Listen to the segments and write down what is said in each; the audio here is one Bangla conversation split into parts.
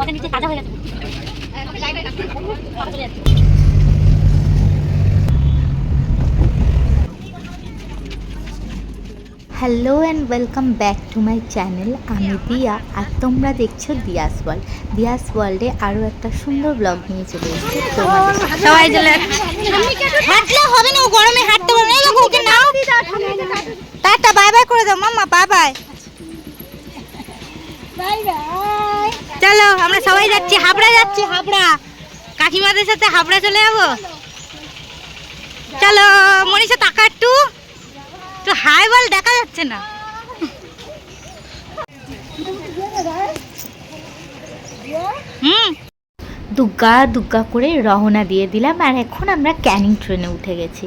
মদের নিচে তাজা হয়ে গেছে। Hello and welcome back to my channel আমি দিয়া আর তোমরা দেখছ দিয়াস ওয়ার্ল্ড দিয়াস ওয়ার্ল্ডে আরও একটা সুন্দর ব্লগ নিয়ে চলে এসেছি। তোমাদের সবাই চলে হাঁটলে হবে না ও গরমে হাঁটতে পারবে না। ওকে নাও। টাটা বাই বাই করে দাও মাম্মা বাই বাই। চলো, আমরা সবাই যাচ্ছি, হাবড়া যাচ্ছি, হাবড়া। কাকিমাদের সাথে হাবড়া চলে যাব? চলো, মনীষা, তাকা একটু। তো হাই বল, দেখা যাচ্ছে না। হুম। দুগ্গা দুগ্গা করে রওনা দিয়ে দিলাম, আর এখন আমরা ক্যানিং ট্রেনে উঠে গেছি।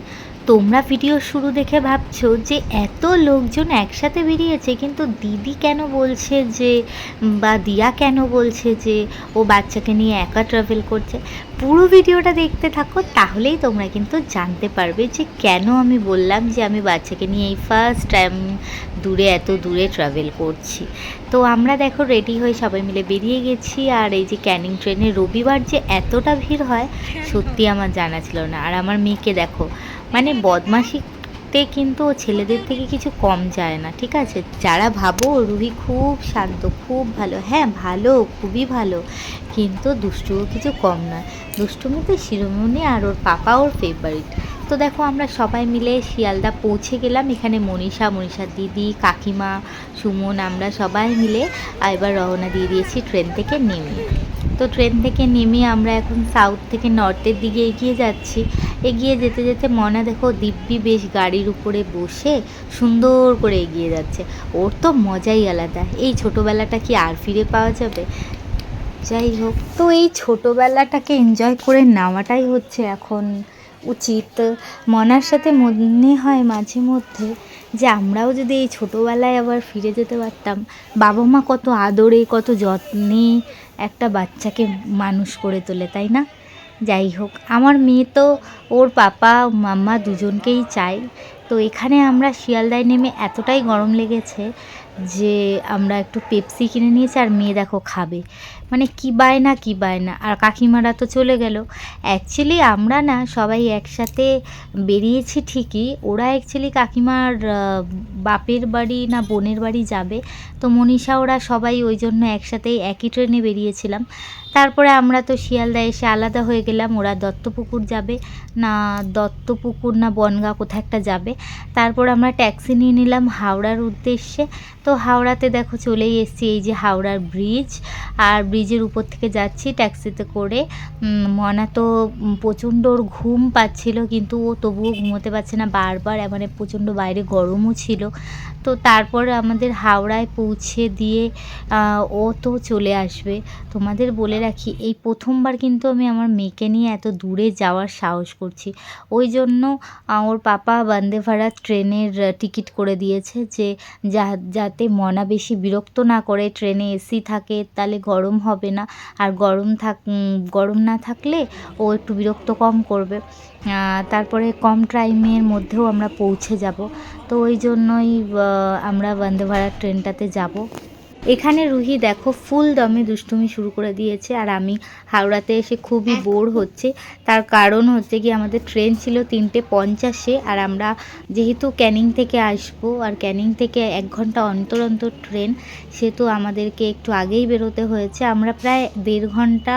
তোমরা ভিডিও শুরু দেখে ভাবছ যে এত লোকজন একসাথে বেরিয়েছে কিন্তু দিদি কেন বলছে যে বা দিয়া কেন বলছে যে ও বাচ্চাকে নিয়ে একা ট্রাভেল করছে? পুরো ভিডিওটা দেখতে থাকো তাহলেই তোমরা কিন্তু জানতে পারবে যে কেন আমি বললাম যে আমি বাচ্চাকে নিয়ে এই ফার্স্ট টাইম দূরে এত দূরে ট্রাভেল করছি। তো আমরা দেখো রেডি হয়ে সবাই মিলে বেরিয়ে গেছি আর এই যে ক্যানিং ট্রেনে রবিবার যে এতটা ভিড় হয়। সত্যি আমার জানা ছিল না। আর আমার মেয়েকে দেখো মানে বদমাশিতে কিন্তু ছেলেদের থেকে কিছু কম যায় না, ঠিক আছে? যারা ভাবো রুহি খুব শান্ত, খুব ভালো হ্যাঁ ভালো, খুবই ভালো, কিন্তু দুষ্টুও কিছু কম নয় দুষ্টুমিতে শিরোমণি আর ওর পাপা ওর ফেভারিট তো দেখো আমরা সবাই মিলে শিয়ালদা পৌঁছে গেলাম, এখানে মনীষা, মনীষার দিদি, কাকিমা, সুমন, আমরা সবাই মিলে এবার রওনা দিয়ে দিয়েছি ট্রেন থেকে নেমে। তো ট্রেন থেকে নেমে আমরা এখন সাউথ থেকে নর্থের দিকে এগিয়ে যাচ্ছি। এগিয়ে যেতে যেতে মনা দেখো দিব্যি বেশ গাড়ির উপরে বসে সুন্দর করে এগিয়ে যাচ্ছে। ওর তো মজাই আলাদা। এই ছোটোবেলাটা কি আর ফিরে পাওয়া যাবে? যাই হোক, তো এই ছোটোবেলাটাকে এনজয় করে নেওয়াটাই হচ্ছে এখন উচিত। মনার সাথে মনে হয় মাঝে মধ্যে যে আমরাও যদি এই ছোটোবেলায় আবার ফিরে যেতে পারতাম, বাবা মা কত আদরে, কত যত্নে একটা বাচ্চাকে মানুষ করে তোলে, তাই না? যাই হোক, আমার মেয়ে তো ওর পাপা, মাম্মা দুজনকেই চাই তো এখানে আমরা শিয়ালদায় নেমে এতটাই গরম লেগেছে যে আমরা একটু পেপসি কিনে নিয়েছি আর মেয়ে দেখো খাবে। মানে কী বায়না কী বায়না আর কাকিমারা তো চলে গেল। অ্যাকচুয়ালি আমরা না সবাই একসাথে বেরিয়েছি ঠিকই। ওরা অ্যাকচুয়ালি কাকিমার বাপের বাড়ি না বোনের বাড়ি যাবে। তো মনীষা, ওরা সবাই ওই জন্য একসাথেই একই ট্রেনে বেরিয়েছিলাম। তারপরে আমরা তো শিয়ালদা এসে আলাদা হয়ে গেলাম। ওরা দত্তপুকুর যাবে। না, দত্তপুকুর না বনগা কোথাও একটা যাবে। তারপর আমরা ট্যাক্সি নিয়ে নিলাম হাওড়ার উদ্দেশ্যে। তো হাওড়াতে দেখো চলেই এসেছি। এই যে হাওড়ার ব্রিজ আর ব্রিজের উপর থেকে যাচ্ছি ট্যাক্সিতে করে। মনা তো প্রচণ্ড ওর ঘুম পাচ্ছিল কিন্তু ও তবুও ঘুমোতে পারছে না বারবার মানে প্রচণ্ড বাইরে গরমও ছিল। তো তারপর আমাদের হাওড়ায় পৌঁছে দিয়ে ও তো চলে আসবে। তোমাদের বলে রাখি, এই প্রথমবার কিন্তু আমি আমার মেয়েকে নিয়ে এত দূরে যাওয়ার সাহস করছি। ওই জন্য ওর পাপা বন্দে ভারত ট্রেনের টিকিট করে দিয়েছে যে, যা, যাতে মনা বেশি বিরক্ত না করে, ট্রেনে এসি থাকে, তাহলে গরম হবে না। আর গরম থাক গরম না থাকলে ও একটু বিরক্ত কম করবে। তারপরে কম টাইমের মধ্যেও আমরা পৌঁছে যাব। তো ওই জন্যই আমরা বন্দে ভারত ট্রেনটাতে যাব। এখানে রুহি দেখো ফুল দমে দুষ্টুমি শুরু করে দিয়েছে আর আমি হাওড়াতে এসে খুবই বোর হচ্ছে। তার কারণ হচ্ছে কি আমাদের ট্রেন ছিল তিনটে পঞ্চাশে আর আমরা যেহেতু ক্যানিং থেকে আসব আর ক্যানিং থেকে এক ঘণ্টা অন্তর অন্তর ট্রেন সেহেতু আমাদেরকে একটু আগেই বেরোতে হয়েছে। আমরা প্রায় দেড় ঘণ্টা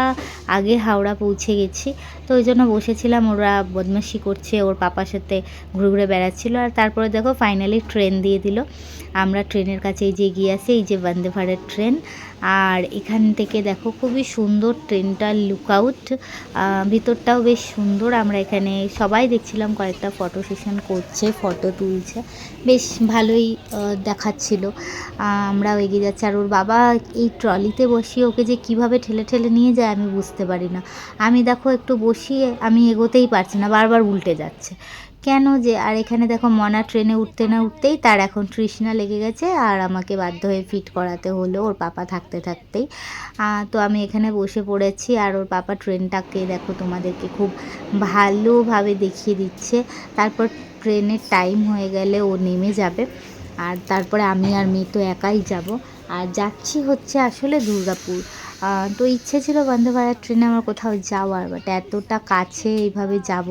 আগে হাওড়া পৌঁছে গেছি। তো ওই জন্য বসেছিলাম ওরা বদমাশি করছে ওর পাপার সাথে ঘুরে ঘুরে বেড়াচ্ছিল। আর তারপরে দেখো ফাইনালি ট্রেন দিয়ে দিল। আমরা ট্রেনের কাছে এই যে এগিয়ে আসি এই যে বন্দে ভারত ট্রেন। আর এখান থেকে দেখো খুবই সুন্দর ট্রেনটার লুকআউট ভিতরটাও বেশ সুন্দর। আমরা এখানে সবাই দেখছিলাম কয়েকটা ফটো সেশন করছে ফটো তুলছে। বেশ ভালোই দেখাচ্ছিল। আমরাও এগিয়ে যাচ্ছি। আর ওর বাবা এই ট্রলিতে বসিয়ে ওকে যে কীভাবে ঠেলে ঠেলে নিয়ে যায় আমি বুঝতে পারি না। আমি দেখো একটু বসিয়ে আমি এগোতেই পারছি না, বারবার উল্টে যাচ্ছে। কেন যে, আর এখানে দেখো মনা ট্রেনে উঠতে না উঠতেই তার এখন তৃষ্ণা লেগে গেছে আর আমাকে বাধ্য হয়ে ফিট করাতে হলো, ওর পাপা থাকতে থাকতেই। তো আমি এখানে বসে পড়েছি আর ওর পাপা ট্রেনটাকে দেখো তোমাদেরকে খুব ভালোভাবে দেখিয়ে দিচ্ছে। তারপর ট্রেনের টাইম হয়ে গেলে ও নেমে যাবে আর তারপরে আমি আর মেয়ে তো একাই যাব। আর যাচ্ছি হচ্ছে আসলে দুর্গাপুর। তো ইচ্ছে ছিল বন্দে ভারত ট্রেনে আমার কোথাও যাওয়ার বাট এতটা কাছে এইভাবে যাব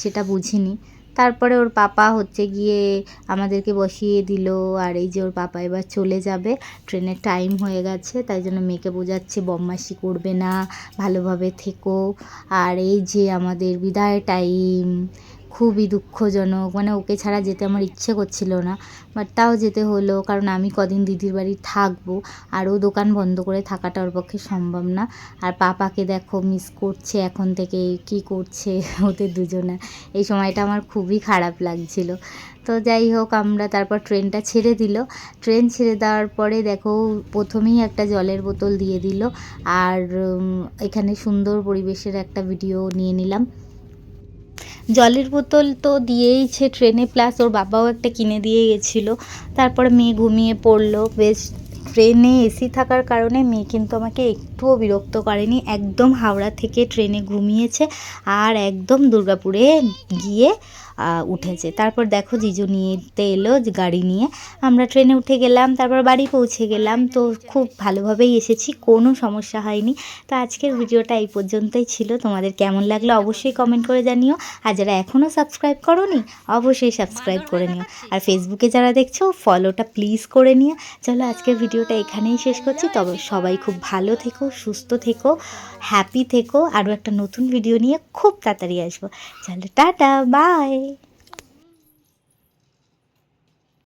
সেটা বুঝিনি। তারপরে ওর পাপা হচ্ছে গিয়ে আমাদেরকে বসিয়ে দিল। আর এই যে ওর পাপা এবার চলে যাবে। ট্রেনের টাইম হয়ে গেছে, তাই জন্য মেয়েকে বোঝাচ্ছে বম্মাসি করবে না, ভালোভাবে থেকো। আর এই যে আমাদের বিদায় টাইম খুবই দুঃখজনক। মানে ওকে ছাড়া যেতে আমার ইচ্ছে করছিল না বাট তাও যেতে হলো, কারণ আমি কদিন দিদির বাড়ি থাকব, আর ও দোকান বন্ধ করে থাকাটা ওর পক্ষে সম্ভব না। আর পাপাকে দেখো মিস করছে এখন থেকে, কি করছে ওদের দুজনে। এই সময়টা আমার খুবই খারাপ লাগছিল। তো যাই হোক, আমরা তারপর ট্রেনটা ছেড়ে দিল। ট্রেন ছেড়ে দেওয়ার পরে দেখো প্রথমেই একটা জলের বোতল দিয়ে দিল, আর এখানে সুন্দর পরিবেশের একটা ভিডিও নিয়ে নিলাম। জলের বোতল তো দিয়েইছে ট্রেনে, প্লাস ওর বাবাও একটা কিনে দিয়ে গেছিল। তারপর মেয়ে ঘুমিয়ে পড়ল। বেশ, ট্রেনে এসি থাকার কারণে মেয়ে কিন্তু আমাকে একটুও বিরক্ত করেনি। একদম হাওড়া থেকে ট্রেনে ঘুমিয়েছে আর একদম দুর্গাপুরে গিয়ে উঠেছে। তারপর দেখো জিজু নিতে এলো গাড়ি নিয়ে। আমরা ট্রেনে উঠে গেলাম, তারপর বাড়ি পৌঁছে গেলাম। তো খুব ভালোভাবেই এসেছি, কোনো সমস্যা হয়নি। তো আজকের ভিডিওটা এই পর্যন্তই ছিল। তোমাদের কেমন লাগল অবশ্যই কমেন্ট করে জানিও। আর যারা এখনও সাবস্ক্রাইব করোনি, অবশ্যই সাবস্ক্রাইব করে নিও। আর ফেসবুকে যারা দেখছ ফলোটা প্লিজ করে নিও। চলো আজকের ভিডিওটা এখানেই শেষ করছি। তবে সবাই খুব ভালো থেকো, সুস্থ থেকো হ্যাপি থেকো। আরও একটা নতুন ভিডিও নিয়ে খুব তাড়াতাড়ি আসব। চলো টাটা বাই